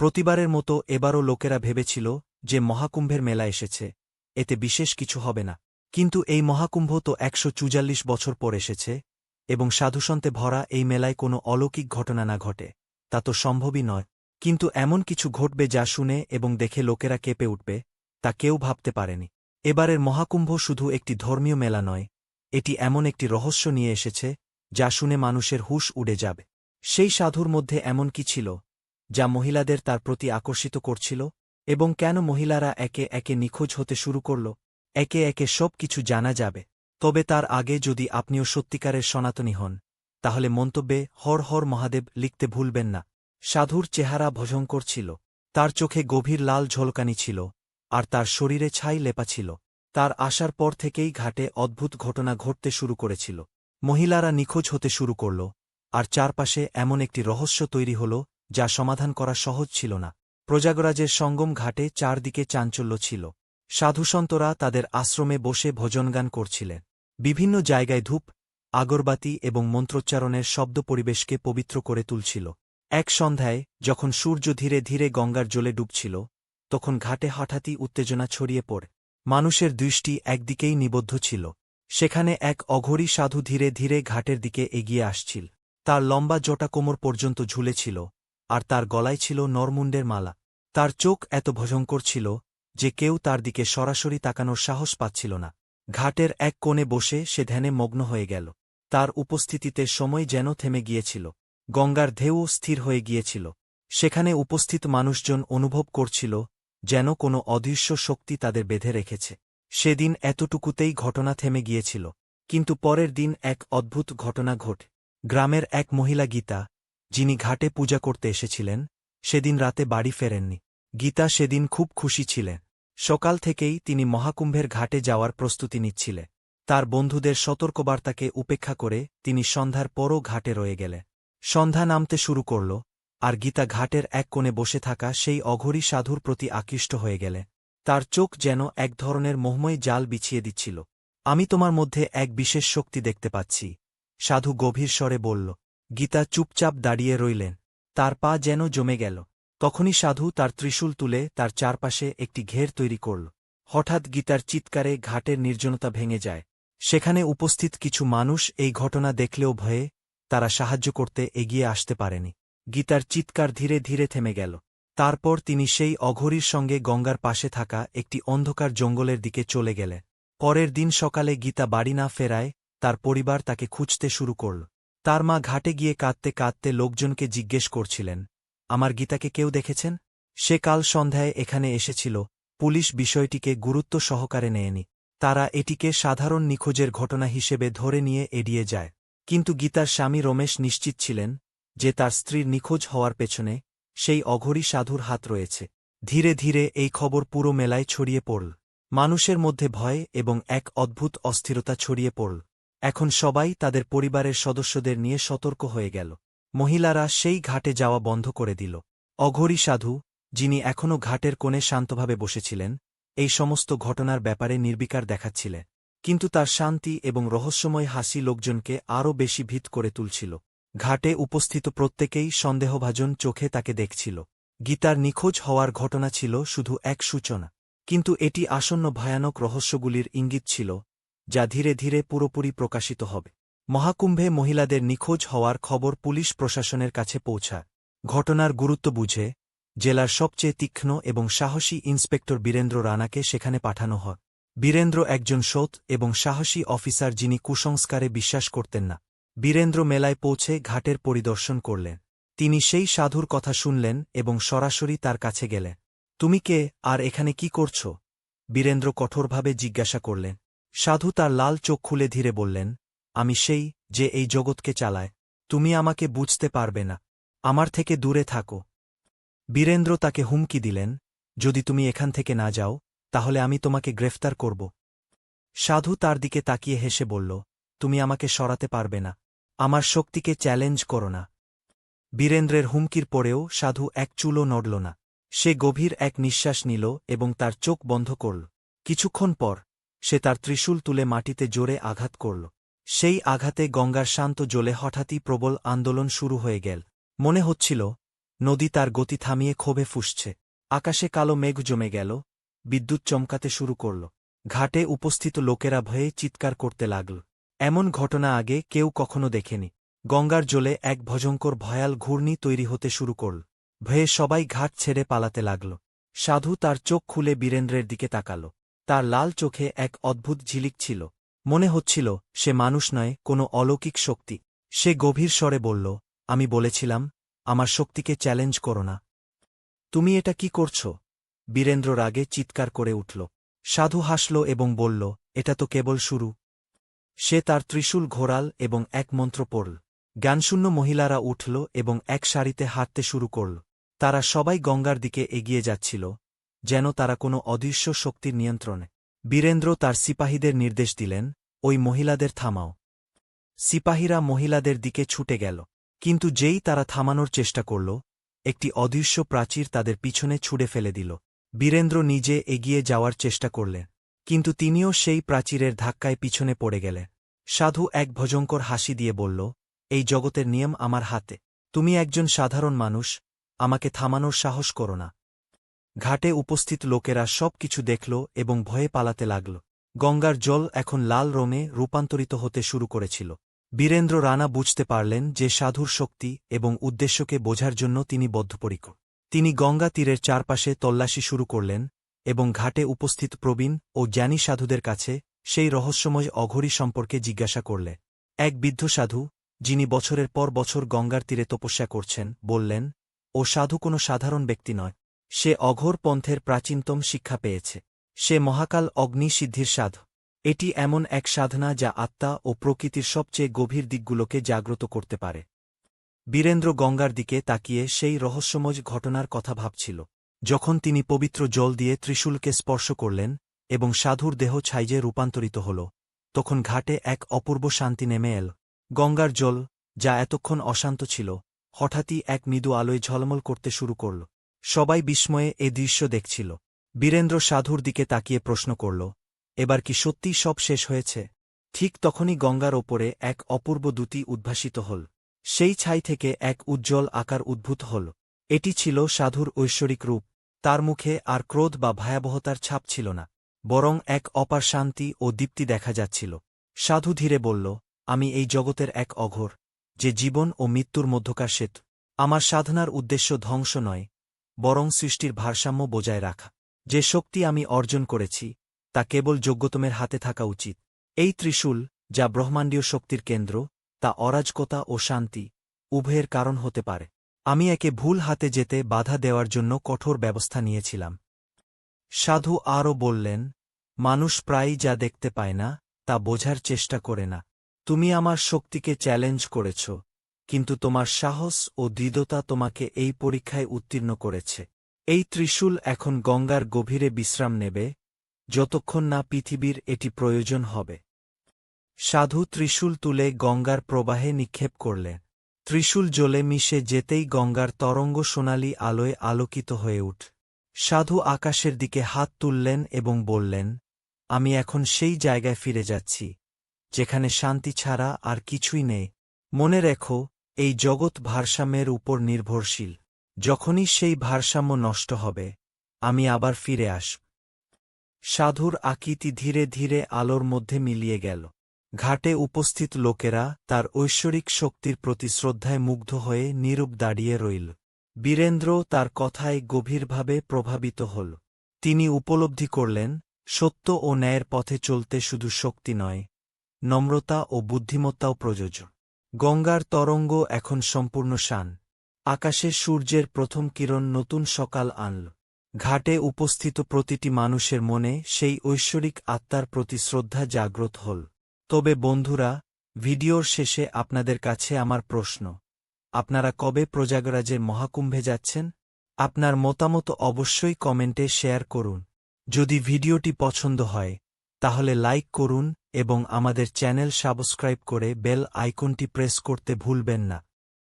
প্রতিবারের মতো এবারও লোকেরা ভেবেছিল যে মহাকুম্ভের মেলা এসেছে। এতে বিশেষ কিছু হবে না। কিন্তু এই মহাকুম্ভ তো একশো বছর পর এসেছে এবং সাধুসন্তে ভরা এই মেলায় কোনো অলৌকিক ঘটনা না ঘটে। তা তো সম্ভবই নয়। কিন্তু এমন কিছু ঘটবে যা শুনে এবং দেখে লোকেরা কেঁপে উঠবে, তা কেউ ভাবতে পারেনি। এবারের মহাকুম্ভ শুধু একটি ধর্মীয় মেলা নয়, এটি এমন একটি রহস্য নিয়ে এসেছে যা শুনে মানুষের হুশ উড়ে যাবে। সেই সাধুর মধ্যে এমন কি ছিল? যা মহিলাদের তার প্রতি আকর্ষিত করছিল এবং কেন মহিলারা একে একে নিখোঁজ হতে শুরু করল, একে একে সব কিছু জানা যাবে। তবে তার আগে যদি আপনিও সত্যিকারের সনাতনী হন, তাহলে মন্তব্যে হর হর মহাদেব লিখতে ভুলবেন না। সাধুর চেহারা ভজঙ্কর ছিল, তার চোখে গভীর লাল ঝলকানি ছিল, আর তার শরীরে ছাই লেপা ছিল। তার আসার পর থেকেই ঘাটে অদ্ভুত ঘটনা ঘটতে শুরু করেছিল। মহিলারা নিখোঁজ হতে শুরু করল, আর চারপাশে এমন একটি রহস্য তৈরি হল যা সমাধান করা সহজ ছিল না। প্রজাগরাজের সঙ্গম ঘাটে চারদিকে চাঞ্চল্য ছিল। সাধুসন্তরা তাদের আশ্রমে বসে ভজনগান করছিলেন। বিভিন্ন জায়গায় ধূপ, আগরবাতি এবং মন্ত্রোচ্চারণের শব্দ পরিবেশকে পবিত্র করে তুলছিল। এক সন্ধ্যায়, যখন সূর্য ধীরে ধীরে গঙ্গার জলে ডুবছিল, তখন ঘাটে হঠাৎই উত্তেজনা ছড়িয়ে পড়ে। মানুষের দৃষ্টি একদিকেই নিবদ্ধ ছিল। সেখানে এক অঘরী সাধু ধীরে ধীরে ঘাটের দিকে এগিয়ে আসছিল। তার লম্বা জটা কোমর পর্যন্ত ঝুলেছিল। আর তার গলায় ছিল নরমুণ্ডের মালা। তার চোখ এত ভয়ঙ্কর ছিল যে কেউ তার দিকে সরাসরি তাকানোর সাহস পাচ্ছিল না। ঘাটের এক কোণে বসে সে ধ্যানে মগ্ন হয়ে গেল। তার উপস্থিতিতে সময় যেন থেমে গিয়েছিল। গঙ্গার ঢেউও স্থির হয়ে গিয়েছিল। সেখানে উপস্থিত মানুষজন অনুভব করছিল যেন কোনো অদৃশ্য শক্তি তাদের বেঁধে রেখেছে। সেদিন এতটুকুতেই ঘটনা থেমে গিয়েছিল। কিন্তু পরের দিন এক অদ্ভুত ঘটনা ঘটে। গ্রামের এক মহিলা গীতা যিনি ঘাটে পূজা করতে এসেছিলেন, সেদিন রাতে বাড়ি ফেরেননি। গীতা সেদিন খুব খুশি ছিলেন। সকাল থেকেই তিনি মহাকুম্ভের ঘাটে যাওয়ার প্রস্তুতি নিচ্ছিলেন। তার বন্ধুদের সতর্কবার্তাকে উপেক্ষা করে তিনি সন্ধ্যার পরও ঘাটে রয়ে গেলেন। সন্ধ্যা নামতে শুরু করল, আর গীতা ঘাটের এক কোণে বসে থাকা সেই অঘরী সাধুর প্রতি আকৃষ্ট হয়ে গেলে তার চোখ যেন এক ধরনের মোহময় জাল বিছিয়ে দিচ্ছিল। আমি তোমার মধ্যে এক বিশেষ শক্তি দেখতে পাচ্ছি, সাধু গভীর স্বরে বলল। গীতা চুপচাপ দাঁড়িয়ে রইলেন। তার পা যেন জমে গেল। তখনই সাধু তার ত্রিশূল তুলে তার চারপাশে একটি ঘের তৈরি করল। হঠাৎ গীতার চিৎকারে ঘাটের নির্জনতা ভেঙে যায়। সেখানে উপস্থিত কিছু মানুষ এই ঘটনা দেখলেও ভয়ে তারা সাহায্য করতে এগিয়ে আসতে পারেনি। গীতার চিৎকার ধীরে ধীরে থেমে গেল। তারপর তিনি সেই অঘরীর সঙ্গে গঙ্গার পাশে থাকা একটি অন্ধকার জঙ্গলের দিকে চলে গেলে পরের দিন সকালে গীতা বাড়ি না ফেরায় তার পরিবার তাকে খুঁজতে শুরু করল। তার মা ঘাটে গিয়ে কাঁদতে কাঁদতে লোকজনকে জিজ্ঞেস করছিলেন, আমার গীতাকে কেউ দেখেছেন? সে কাল সন্ধ্যায় এখানে এসেছিল, পুলিশ বিষয়টিকে গুরুত্ব সহকারে নেয়নি, তারা এটিকে সাধারণ নিখোঁজের ঘটনা হিসেবে ধরে নিয়ে এড়িয়ে যায়। কিন্তু গীতার স্বামী রমেশ নিশ্চিত ছিলেন যে তার স্ত্রীর নিখোঁজ হওয়ার পেছনে সেই অঘরী সাধুর হাত রয়েছে। ধীরে ধীরে এই খবর পুরো মেলায় ছড়িয়ে পড়ল। মানুষের মধ্যে ভয় এবং এক অদ্ভুত অস্থিরতা ছড়িয়ে পড়ল। এখন সবাই তাদের পরিবারের সদস্যদের নিয়ে সতর্ক হয়ে গেল। মহিলারা সেই ঘাটে যাওয়া বন্ধ করে দিল। অঘরী সাধু, যিনি এখনও ঘাটের কোণে শান্তভাবে বসেছিলেন, এই সমস্ত ঘটনার ব্যাপারে নির্বিকার দেখাচ্ছিলেন। কিন্তু তার শান্তি এবং রহস্যময় হাসি লোকজনকে আরও বেশি ভীত করে তুলছিল। ঘাটে উপস্থিত প্রত্যেকেই সন্দেহভাজন চোখে তাকে দেখছিল। গীতার নিখোঁজ হওয়ার ঘটনা ছিল শুধু এক সূচনা। কিন্তু এটি আসন্ন ভয়ানক রহস্যগুলির ইঙ্গিত ছিল যা ধীরে ধীরে পুরোপুরি প্রকাশিত হবে। মহাকুম্ভে মহিলাদের নিখোঁজ হওয়ার খবর পুলিশ প্রশাসনের কাছে পৌঁছায়। ঘটনার গুরুত্ব বুঝে, জেলার সবচেয়ে তীক্ষ্ণ এবং সাহসী ইন্সপেক্টর বীরেন্দ্র রানাকে সেখানে পাঠানো হয়। বীরেন্দ্র একজন সৎ এবং সাহসী অফিসার যিনি কুসংস্কারে বিশ্বাস করতেন না। বীরেন্দ্র মেলায় পৌঁছে ঘাটের পরিদর্শন করলেন। তিনি সেই সাধুর কথা শুনলেন এবং সরাসরি তার কাছে গেলেন। তুমি কে? আর এখানে কি করছ? বীরেন্দ্র কঠোরভাবে জিজ্ঞাসা করলেন। সাধু তার লাল চোখ খুলে ধীরে বললেন, আমি সেই যে এই জগৎকে চালায়। তুমি আমাকে বুঝতে পারবে না। আমার থেকে দূরে থাকো বীরেন্দ্র তাকে হুমকি দিলেন, যদি তুমি এখান থেকে না যাও, তাহলে আমি তোমাকে গ্রেফতার করব সাধু তার দিকে তাকিয়ে হেসে বলল, তুমি আমাকে সরাতে পারবে না। আমার শক্তিকে চ্যালেঞ্জ করো না বীরেন্দ্রের হুমকির পরেও সাধু এক চুলও নড়ল না। সে গভীর এক নিঃশ্বাস নিল এবং তার চোখ বন্ধ করল। কিছুক্ষণ পর সে তার ত্রিশূল তুলে মাটিতে জোরে আঘাত করল। সেই আঘাতে গঙ্গার শান্ত জলে হঠাৎই প্রবল আন্দোলন শুরু হয়ে গেল। মনে হচ্ছিল, নদী তার গতি থামিয়ে ক্ষোভে ফুসছে। আকাশে কালো মেঘ জমে গেল, বিদ্যুৎ চমকাতে শুরু করল। ঘাটে উপস্থিত লোকেরা ভয়ে চিৎকার করতে লাগল। এমন ঘটনা আগে কেউ কখনো দেখেনি। গঙ্গার জলে এক ভজঙ্কর ভয়াল ঘূর্ণি তৈরি হতে শুরু করল। ভয়ে সবাই ঘাট ছেড়ে পালাতে লাগল। সাধু তার চোখ খুলে বীরেন্দ্রের দিকে তাকাল। তার লাল চোখে এক অদ্ভুত ঝিলিক ছিল। মনে হচ্ছিল, সে মানুষ নয়, কোনো অলৌকিক শক্তি। সে গভীর স্বরে বলল, আমি বলেছিলাম, আমার শক্তিকে চ্যালেঞ্জ করো না। তুমি এটা কি করছ? বীরেন্দ্র রাগে চিৎকার করে উঠল। সাধু হাসল এবং বলল, এটা তো কেবল শুরু। সে তার ত্রিশূল ঘোরাল এবং এক মন্ত্র পড়ল। জ্ঞানশূন্য মহিলারা উঠল এবং এক সারিতে হাঁটতে শুরু করল। তারা সবাই গঙ্গার দিকে এগিয়ে যাচ্ছিল। যেন তারা কোনো অদৃশ্য শক্তির নিয়ন্ত্রণে। বীরেন্দ্র তার সিপাহীদের নির্দেশ দিলেন, ওই মহিলাদের থামাও। সিপাহীরা মহিলাদের দিকে ছুটে গেল, কিন্তু যেই তারা থামানোর চেষ্টা করল, একটি অদৃশ্য প্রাচীর তাদের পিছনে ছুড়ে ফেলে দিল। বীরেন্দ্র নিজে এগিয়ে যাওয়ার চেষ্টা করলেন, কিন্তু তিনিও সেই প্রাচীরের ধাক্কায় পিছনে পড়ে গেলেন। সাধু এক ভজঙ্কর হাসি দিয়ে বলল, এই জগতের নিয়ম আমার হাতে। তুমি একজন সাধারণ মানুষ, আমাকে থামানোর সাহস করো না। ঘাটে উপস্থিত লোকেরা সব কিছু দেখল এবং ভয়ে পালাতে লাগল। গঙ্গার জল এখন লাল রঙে রূপান্তরিত হতে শুরু করেছিল। বীরেন্দ্র রানা বুঝতে পারলেন যে সাধুর শক্তি এবং উদ্দেশ্যকে বোঝার জন্য তিনি বদ্ধপরিকর। তিনি গঙ্গা তীরের চারপাশে তল্লাশি শুরু করলেন এবং ঘাটে উপস্থিত প্রবীণ ও জ্ঞানী সাধুদের কাছে সেই রহস্যময় অঘরী সম্পর্কে জিজ্ঞাসা করলে। এক বৃদ্ধ সাধু, যিনি বছরের পর বছর গঙ্গার তীরে তপস্যা করছেন, বললেন, ও সাধু কোনো সাধারণ ব্যক্তি নয়। সে অঘোর পন্থের প্রাচীনতম শিক্ষা পেয়েছে। সে মহাকাল অগ্নি সিদ্ধির সাধ। এটি এমন এক সাধনা যা আত্মা ও প্রকৃতির সবচেয়ে গভীর দিকগুলোকে জাগ্রত করতে পারে। বীরেন্দ্র গঙ্গার দিকে তাকিয়ে সেই রহস্যময় ঘটনার কথা ভাবছিল। যখন তিনি পবিত্র জল দিয়ে ত্রিশূলকে স্পর্শ করলেন এবং সাধুর দেহ ছাইজে রূপান্তরিত হল, তখন ঘাটে এক অপূর্ব শান্তি নেমে এল। গঙ্গার জল, যা এতক্ষণ অশান্ত ছিল, হঠাৎই এক মৃদু আলোয় ঝলমল করতে শুরু করল। সবাই বিস্ময়ে এ দৃশ্য দেখছিল। বীরেন্দ্র সাধুর দিকে তাকিয়ে প্রশ্ন করল, এবার কি সত্যিই সব শেষ হয়েছে? ঠিক তখনই গঙ্গার ওপরে এক অপূর্ব দ্যুতি উদ্ভাসিত হল। সেই ছাই থেকে এক উজ্জ্বল আকার উদ্ভূত হল। এটি ছিল সাধুর ঐশ্বরিক রূপ। তার মুখে আর ক্রোধ বা ভয়াবহতার ছাপ ছিল না, বরং এক অপার শান্তি ও দীপ্তি দেখা যাচ্ছিল। সাধু ধীরে বলল, আমি এই জগতের এক অঘোর, যে জীবন ও মৃত্যুর মধ্যকার সেতু। আমার সাধনার উদ্দেশ্য ধ্বংস নয় বরং সৃষ্টির ভারসাম্য বজায় রাখা। যে শক্তি আমি অর্জন করেছি, তা কেবল যোগ্যতমের হাতে থাকা উচিত। এই ত্রিশূল, যা ব্রহ্মাণ্ডীয় শক্তির কেন্দ্র, তা অরাজকতা ও শান্তি, উভয়ের কারণ হতে পারে। আমি একে ভুল হাতে যেতে বাধা দেওয়ার জন্য কঠোর ব্যবস্থা নিয়েছিলাম। সাধু আরও বললেন, মানুষ প্রায়ই যা দেখতে পায় না, তা বোঝার চেষ্টা করে না। তুমি আমার শক্তিকে চ্যালেঞ্জ করেছ। কিন্তু তোমার সাহস ও দৃঢ়তা তোমাকে এই পরীক্ষায় উত্তীর্ণ করেছে। এই ত্রিশূল এখন গঙ্গার গভীরে বিশ্রাম নেবে, যতক্ষণ না পৃথিবীর এটি প্রয়োজন হবে। সাধু ত্রিশূল তুলে গঙ্গার প্রবাহে নিক্ষেপ করলেন ত্রিশূল জলে মিশে যেতেই গঙ্গার তরঙ্গ সোনালি আলোয় আলোকিত হয়ে উঠ। সাধু আকাশের দিকে হাত তুললেন এবং বললেন, আমি এখন সেই জায়গায় ফিরে যাচ্ছি, যেখানে শান্তি ছাড়া আর কিছুই নেই। মনে রেখো এই জগৎ ভারসাম্যের উপর নির্ভরশীল। যখনই সেই ভারসাম্য নষ্ট হবে, আমি আবার ফিরে আসব সাধুর আকৃতি ধীরে ধীরে আলোর মধ্যে মিলিয়ে গেল। ঘাটে উপস্থিত লোকেরা তার ঐশ্বরিক শক্তির প্রতি শ্রদ্ধায় মুগ্ধ হয়ে নীরব দাঁড়িয়ে রইল। বীরেন্দ্র তার কথায় গভীরভাবে প্রভাবিত হল। তিনি উপলব্ধি করলেন, সত্য ও ন্যায়ের পথে চলতে শুধু শক্তি নয়, নম্রতা ও বুদ্ধিমত্তাও প্রযোজ্য। গঙ্গার তরঙ্গ এখন সম্পূর্ণ শান। আকাশে সূর্যের প্রথম কিরণ নতুন সকাল আনল। ঘাটে উপস্থিত প্রতিটি মানুষের মনে সেই ঐশ্বরিক আত্মার প্রতি শ্রদ্ধা জাগ্রত হল। তবে বন্ধুরা, ভিডিওর শেষে আপনাদের কাছে আমার প্রশ্ন। আপনারা কবে প্রজাগরাজের মহাকুম্ভে যাচ্ছেন? আপনার মতামত অবশ্যই কমেন্টে শেয়ার করুন। যদি ভিডিওটি পছন্দ হয়, তাহলে লাইক করুন এবং আমাদের চ্যানেল সাবস্ক্রাইব করে বেল আইকনটি প্রেস করতে ভুলবেন না।